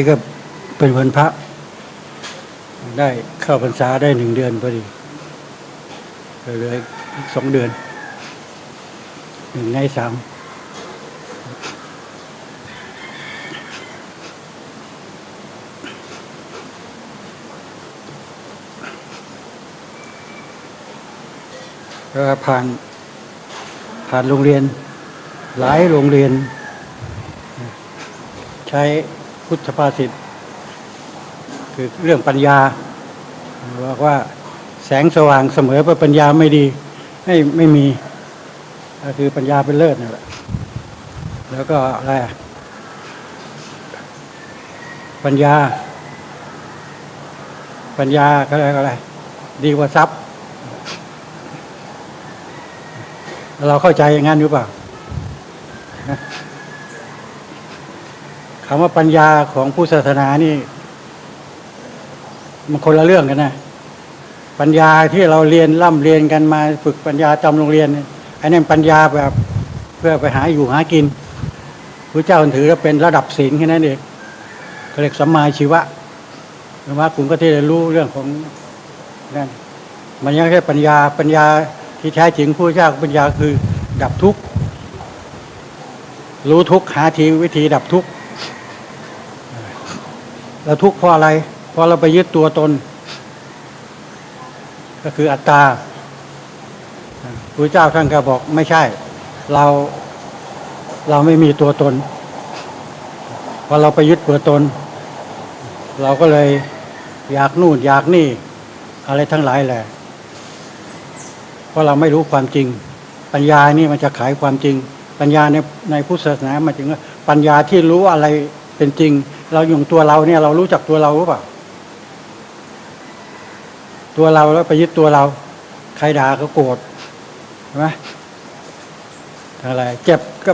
นี่ก็เป็นวันพระ ได้เข้าพรรษาได้หนึ่งเดือนพอดีเหลยสองเดือนหนึ่งในสามก็ผ่านผ่านโรงเรียน หลายโรงเรียน ใช้ พุทธภาษิตคือเรื่องปัญญาบอกว่าแสงสว่างเสมอไปปัญญาไม่ดีไม่ไม่มีก็คือปัญญาเป็นเลิศนั่นแหละแล้วก็อะไรปัญญา ปัญญาก็อะไรก็อะไร ดีกว่าทรัพย์ เราเข้าใจอย่างนั้นหรือเปล่า คำว่าปัญญาของผู้ศาสนานี่ มันคนละเรื่องกันนะ ปัญญาที่เราเรียนร่ำเรียนกันมาฝึกปัญญาจำโรงเรียนเนี่ยอันนั้นปัญญาแบบเพื่อไปหาอยู่หากินพระเจ้าถือว่าเป็นระดับศีลแค่นั้นเองเขาเรียกสัมมาชีวะหรือว่าคุณก็ที่ได้รู้เรื่องของนั่นมันยังไม่ใช่ปัญญาปัญญาที่แท้จริงผู้เจ้าปัญญาคือดับทุกข์รู้ทุกข์หาทีวิธีดับทุกข์ แล้วทุกข์เพราะอะไร เพราะเราไปยึดตัวตน ก็คืออัตตาพระเจ้าท่านก็บอกไม่ใช่ เราเราไม่มีตัวตน พอเราไปยึดตัวตน เราก็เลยอยากนู่นอยากนี่ อะไรทั้งหลายแหละ เพราะเราไม่รู้ความจริง ปัญญานี่มันจะขายความจริง ปัญญาในในพุทธศาสนามายถึงว่าปัญญาที่รู้อะไร เป็นจริง เราอยู่ตัวเราเนี่ย เรารู้จักตัวเราหรือเปล่า ตัวเราแล้วไปยึดตัวเรา ใครด่าก็โกรธใช่ไหมอะไร เจ็บก็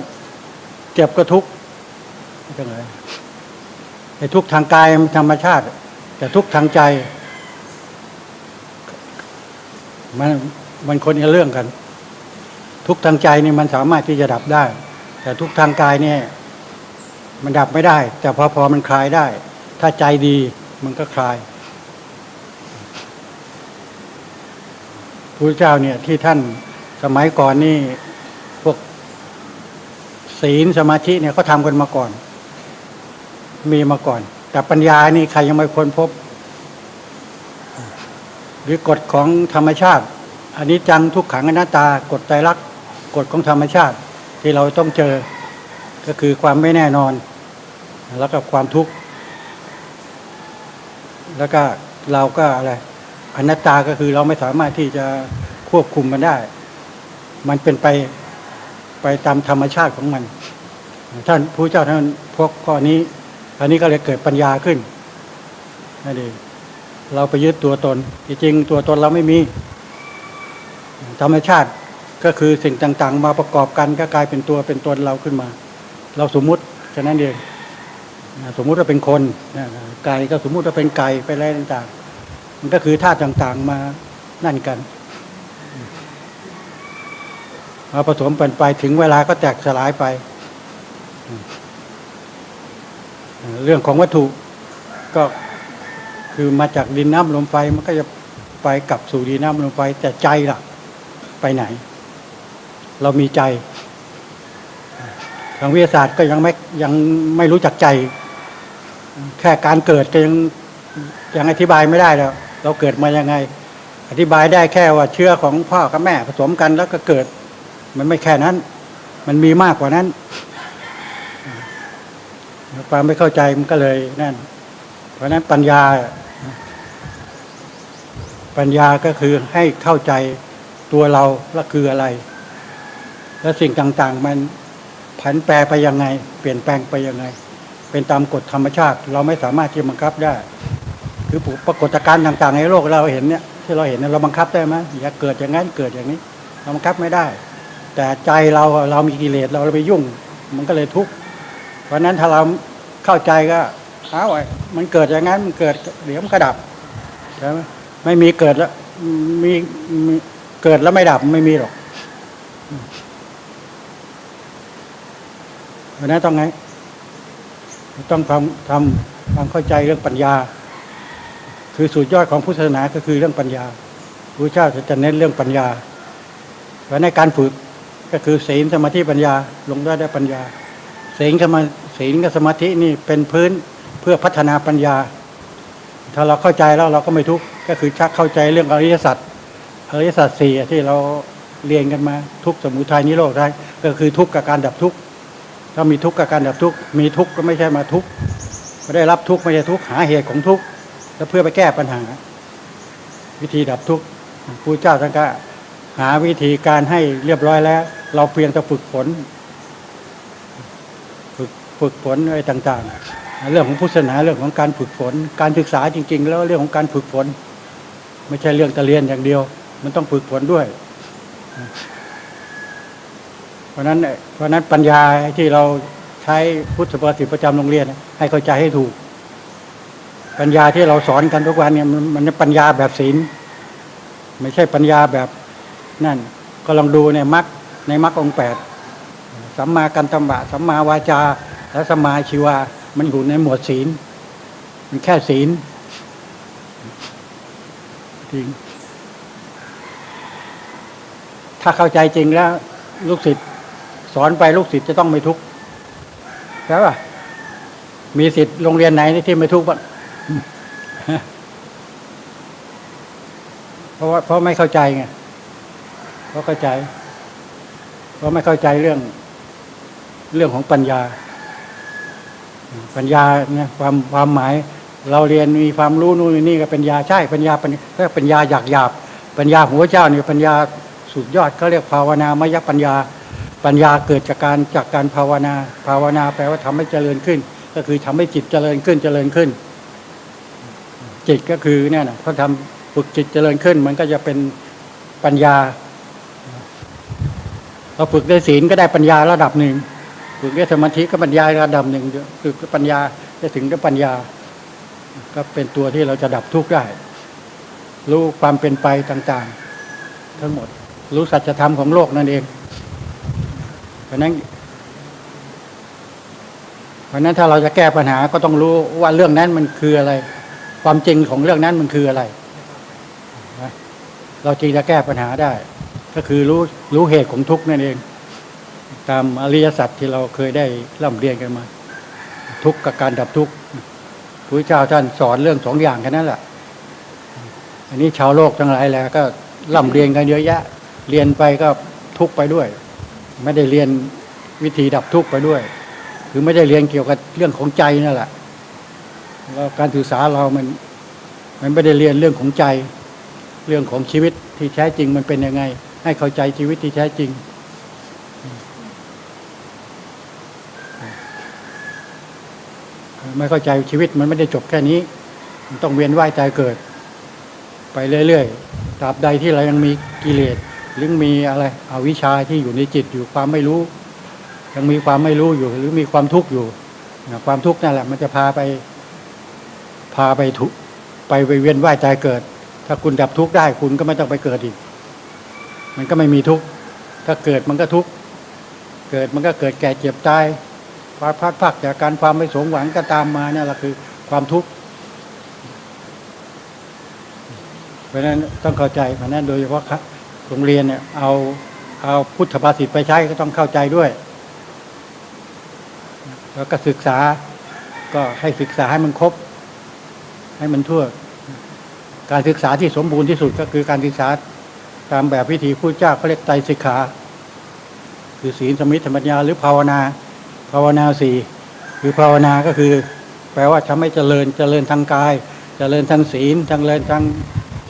เจ็บก็ทุกข์ไม่เป็นไรไอ้ทุกข์ทางกายมันธรรมชาติ แต่ทุกข์ทางใจ มันมันคนละเรื่องกัน ทุกข์ทางใจนี่มันสามารถที่จะดับได้ แต่ทุกข์ทางกายเนี่ย มันดับไม่ได้ แต่พอพอมันคลายได้ ถ้าใจดีมันก็คลายพระเจ้าเนี่ยที่ท่านสมัยก่อนนี่พวกศีลสมาธิเนี่ยเขาทำกันมาก่อน มีมาก่อน แต่ปัญญานี่ใครยังไม่ค้นพบ หรือกฎของธรรมชาติอันนี้จังทุกขังอนัตตากฎใจรักกฎของธรรมชาติ ที่เราต้องเจอก็คือความไม่แน่นอน แล้วก็ความทุกข์ แล้วก็เราก็อะไรอนัตตาก็คือเราไม่สามารถที่จะควบคุมมันได้ มันเป็นไปไปตามธรรมชาติของมัน ท่านผู้เจ้าท่านพวกข้อนี้ อันนี้ก็เลยเกิดปัญญาขึ้นนั่นเองเราไปยึดตัวตนจริงๆตัวตนเราไม่มี ธรรมชาติก็คือสิ่งต่าง ๆ มาประกอบกันก็กลายเป็นตัวเป็นตนเราขึ้นมา เราสมมุติฉะนั้นเอง สมมุติว่าเป็นคนไก่ก็สมมุติว่าเป็นไก่ไปอะไรต่างๆ มันก็คือธาตุต่างๆมานั่นกันมาผสมกันไปถึงเวลาก็แตกสลายไป เรื่องของวัตถุก็คือมาจากดินน้ำลมไฟมันก็จะไปกลับสู่ดินน้ำลมไฟแต่ใจล่ะ ไปไหน เรามีใจทางวิทยาศาสตร์ก็ยังไม่ยังไม่รู้จักใจ แค่การเกิดก็ยังยังอธิบายไม่ได้แล้ว เราเกิดมายังไง อธิบายได้แค่ว่าเชื้อของพ่อกับแม่ผสมกันแล้วก็เกิด มันไม่แค่นั้น มันมีมากกว่านั้นความไม่เข้าใจมันก็เลยนั่น เพราะนั้นปัญญา ปัญญาก็คือให้เข้าใจตัวเราและคืออะไร และสิ่งต่าง ๆ มันผันแปรไปยังไง เปลี่ยนแปลงไปยังไง เป็นตามกฎธรรมชาติ เราไม่สามารถที่บังคับได้ คือปรากฏการณ์ต่าง ๆ ในโลกเราเห็นเนี่ยที่เราเห็นเนี่ยเราบังคับได้ไหมอย่าเกิดอย่างนั้นเกิดอย่างนี้ เราบังคับไม่ได้ แต่ใจเราเรามีกิเลสเราไปยุ่ง มันก็เลยทุกข์เพราะนั้นถ้าเราเข้าใจก็เอาไว้มันเกิดอย่างนั้นมันเกิดเดี๋ยวมันก็ดับใช่ไหมไม่มีเกิดแล้วมีมีเกิดแล้วไม่ดับไม่มีหรอกเพราะนั้นต้องไง ต้องทำทำความเข้าใจเรื่องปัญญา คือสุดยอดของพุทธศาสนาก็คือเรื่องปัญญาพระเจ้าจะเน้นเรื่องปัญญาเพราะในการฝึกก็คือศีลสมาธิปัญญาลงได้ได้ปัญญาศีลกับมาศีลกับสมาธินี่เป็นพื้นเพื่อพัฒนาปัญญา ถ้าเราเข้าใจแล้วเราก็ไม่ทุกข์ก็คือชักเข้าใจเรื่องอริยสัจอริยสัจสี่ที่เราเรียนกันมาทุกสมุทัยนิโรธได้ก็คือทุกข์กับการดับทุกข์ ถ้ามีทุกข์กับการดับทุกข์มีทุกข์ก็ไม่ใช่มาทุกข์ไม่ได้รับทุกข์ไม่ใช่ทุกข์หาเหตุของทุกข์แล้วเพื่อไปแก้ปัญหา วิธีดับทุกข์พระเจ้าท่านก็หาวิธีการให้เรียบร้อยแล้ว เราเพียงแต่ฝึกฝนฝึกฝึกฝนอะไรต่าง ๆ เรื่องของพุทธศาสนาเรื่องของการฝึกฝน การศึกษาจริง ๆ แล้วเรื่องของการฝึกฝน ไม่ใช่เรื่องต่เรียนอย่างเดียว มันต้องฝึกฝนด้วย เพราะนั้นเพราะนั้นปัญญาที่เราใช้พุทธภาษิตประจำโรงเรียน ให้เข้าใจให้ถูก ปัญญาที่เราสอนกันทุกวันเนี่ยมันเป็นปัญญาแบบศีลไม่ใช่ปัญญาแบบนั่น ก็ลองดูในมรรคในมรรคองแปดสัมมากันตมะสัมมาวาจา และสัมมาชีวา มันอยู่ในหมวดศีล มันแค่ศีลจริงถ้าเข้าใจจริงแล้ว ลูกศิษย์ สอนไปลูกศิษย์จะต้องไม่ทุกข์ใช่ป่ะมีศิษย์โรงเรียนไหนที่ไม่ทุกข์บ้างเพราะว่าเพราะไม่เข้าใจไงเพราะเข้าใจ เพราะไม่เข้าใจเรื่อง เรื่องของปัญญา ปัญญาเนี่ยความความหมาย เราเรียนมีความรู้นู่นนี่ก็ปัญญาใช่ปัญญาปัญก็ปัญญาหยาบหยาบปัญญาของพระเจ้าเนี่ยปัญญาสุดยอดเขาเรียกภาวนามยปัญญา ปัญญาเกิดจากการจากการภาวนา ภาวนาแปลว่าทำให้เจริญขึ้น ก็คือทำให้จิตเจริญขึ้นเจริญขึ้น จิตก็คือเนี่ยนะเขาทำฝึกจิตเจริญขึ้น มันก็จะเป็นปัญญาเราฝึกได้ศีลก็ได้ปัญญาระดับหนึ่งฝึกได้สมาธิก็ปัญญาระดับหนึ่งฝึกปัญญาจะถึงได้ปัญญา ก็เป็นตัวที่เราจะดับทุกข์ได้ รู้ความเป็นไปต่าง ๆ ทั้งหมด รู้สัจธรรมของโลกนั่นเอง ราะนั้น เพราะนั้นถ้าเราจะแก้ปัญหาก็ต้องรู้ว่าเรื่องนั้นมันคืออะไร ความจริงของเรื่องนั้นมันคืออะไรนะเราจึงจะแก้ปัญหาได้ ก็คือรู้รู้เหตุของทุกข์นั่นเอง ตามอริยสัจที่เราเคยได้ร่ำเรียนกันมา ทุกข์กับการดับทุกข์พระเจ้าท่านสอนเรื่องสองอย่างแค่นั้นแหละอันนี้ชาวโลกทั้งหลายแหละก็ร่ำเรียนกันเยอะแยะ เรียนไปก็ทุกข์ไปด้วย ไม่ได้เรียนวิธีดับทุกข์ไปด้วย คือไม่ได้เรียนเกี่ยวกับเรื่องของใจนั่นแหละแล้วการศึกษาเรามัน มันไม่ได้เรียนเรื่องของใจ เรื่องของชีวิตที่แท้จริงมันเป็นยังไง ให้เข้าใจชีวิตที่แท้จริง ไม่เข้าใจชีวิตมันไม่ได้จบแค่นี้ มันต้องเวียนว่ายตายเกิด ไปเรื่อยๆตราบใดที่เรายังมีกิเลส หรือมีอะไรอวิชชาที่อยู่ในจิตอยู่ความไม่รู้ ยังมีความไม่รู้อยู่ หรือมีความทุกข์อยู่นะความทุกข์นั่นแหละ มันจะพาไปพาไปทุไปไปเวียนว่ายตายเกิด ถ้าคุณดับทุกข์ได้คุณก็ไม่ต้องไปเกิดอีก มันก็ไม่มีทุกข์ถ้าเกิดมันก็ทุกข์เกิดมันก็เกิดแก่เจ็บตายพลาดพลาดพักจากการความไม่สมหวังก็ตามมาเนี่ยแหละคือความทุกข์เพราะนั้นต้องเข้าใจเพราะนั้นโดยเฉพาะ โรงเรียนเนี่ยเอาเอาพุทธภาษิตไปใช้ก็ต้องเข้าใจด้วย แล้วก็ศึกษาก็ให้ศึกษาให้มันครบ ให้มันทั่ว การศึกษาที่สมบูรณ์ที่สุดก็คือการศึกษาตามแบบวิธีผู้เจ้าเขาเรียกไตรสิกขา คือศีลสมิธปัญญาหรือภาวนา ภาวนาสี่คือภาวนาก็คือ แปลว่าทำให้เจริญเจริญทางกาย เจริญทางศีลเจริญทาง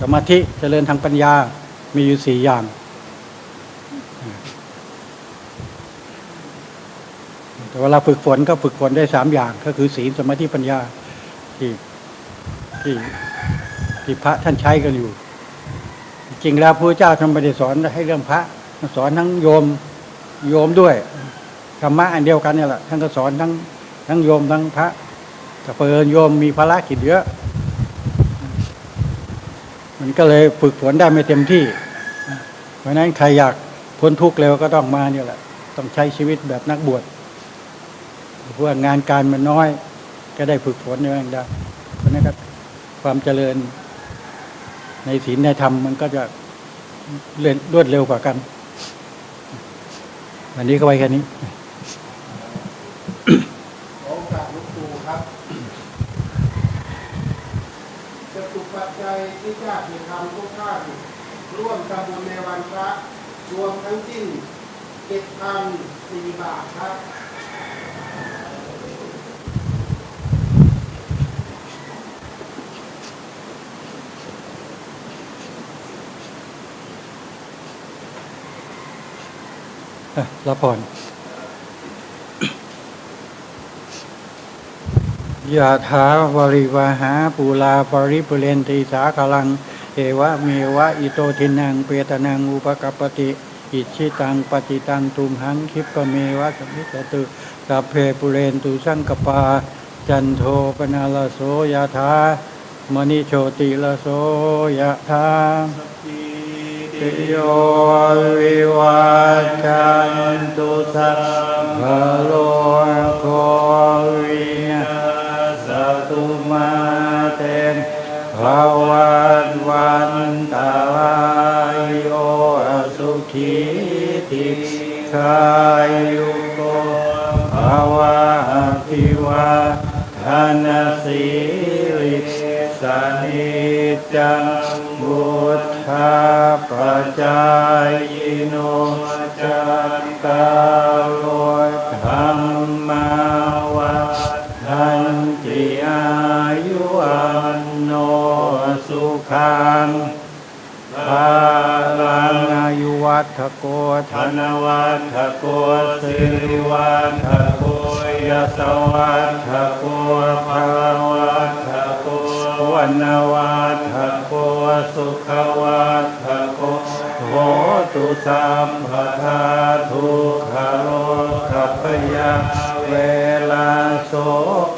สมาธิเจริญทางปัญญา มีอยู่สี่อย่าง แต่เวลาฝึกฝนก็ฝึกฝนได้สามอย่าง ก็คือศีลสมาธิปัญญาที่ที่ที่พระท่านใช้กันอยู่ จริงแล้วพระเจ้าท่านไม่ได้สอนให้เรื่องพระสอนทั้งโยมโยมด้วยธรรมะอันเดียวกันนี่แหละท่านก็สอนทั้งทั้งโยมทั้งพระแต่เปิดโยมมีภาระกิจเยอะ มันก็เลยฝึกฝนได้ไม่เต็มที่ เพราะนั้นใครอยากพ้นทุกข์เร็วก็ต้องมาเนี่ยแหละ ต้องใช้ชีวิตแบบนักบวชเพราะว่างานการมันน้อย ก็ได้ฝึกฝนในเรื่องได้เพราะนั้นครับความเจริญในศีลในธรรมมันก็จะเร็วรวดเร็วกว่ากัน วันนี้ก็ไว้แค่นี้ ขอโอกาสหลวง ปัจจัยที่ญาติธรรมทุกท่านร่วมทำบุญในวันพระรวมทั้งสิ้นเจ็ดพันสี่บาทครับรับผ่อน ยะถาวริวหาปูลาปริปุเรนติสาคลัง เอวะเมวะอิโตทินังเปตนังอุปกปปติ อิชิตังปฏิตังตุมหังคิปะเมวะสมิจตุสัพเพปุเรนตุสังกปา จันโทปนาลโสยะถามณิโชติลโสยะถาิโยวิวัจจันตุสัพพโลกวิ ภวันวันตารายโยสุขีติขายุโกภวะพิวาทานสิริสานิจังบุตธาปัจจายโนจัตตา งภาลังอายุวัฒโกธนวัฒโกสิริวัฒโกยสวัฒโกภาวัฒโกวันวัฒโกสุขวัฒโกโหตุสัมปทาทุกขโรคพยาเวลาโส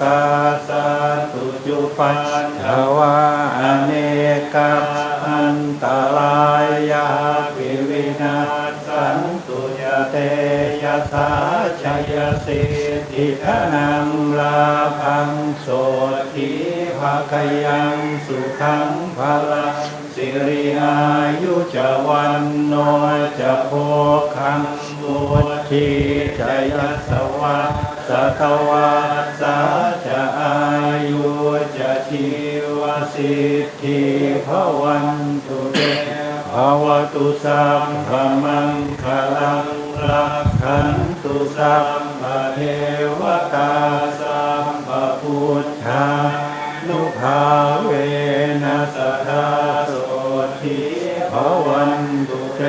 กาสันตุจุปัญชวา เนกอันตรายาปิวินาสันตุยเตยะสาชยสิทิธนังลาพังโสทิภาคยังสุขังพลังสิริอายุจะวันโนจะโพคังบุตทีจยสวัสสัตวาสาจะอายุจะชี สิทธิภวันตุเตภวตุสัมภมังคลังรักขันตุสัมภเทวตาสัมภพุทธานุภาเวนัสทธาโสทิภวันตุเต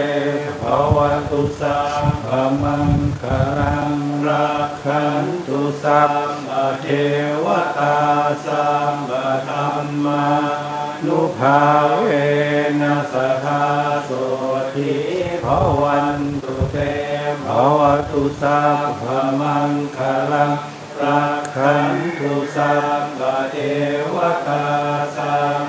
ภวตุสัมภมังคลังรักขันตุสัมภเทวตาสัมภา ภาเวนัสทธาโสทิภวันตุเตภวตุสัพพมังคลังรักขันตุสัพพเทวตาสัง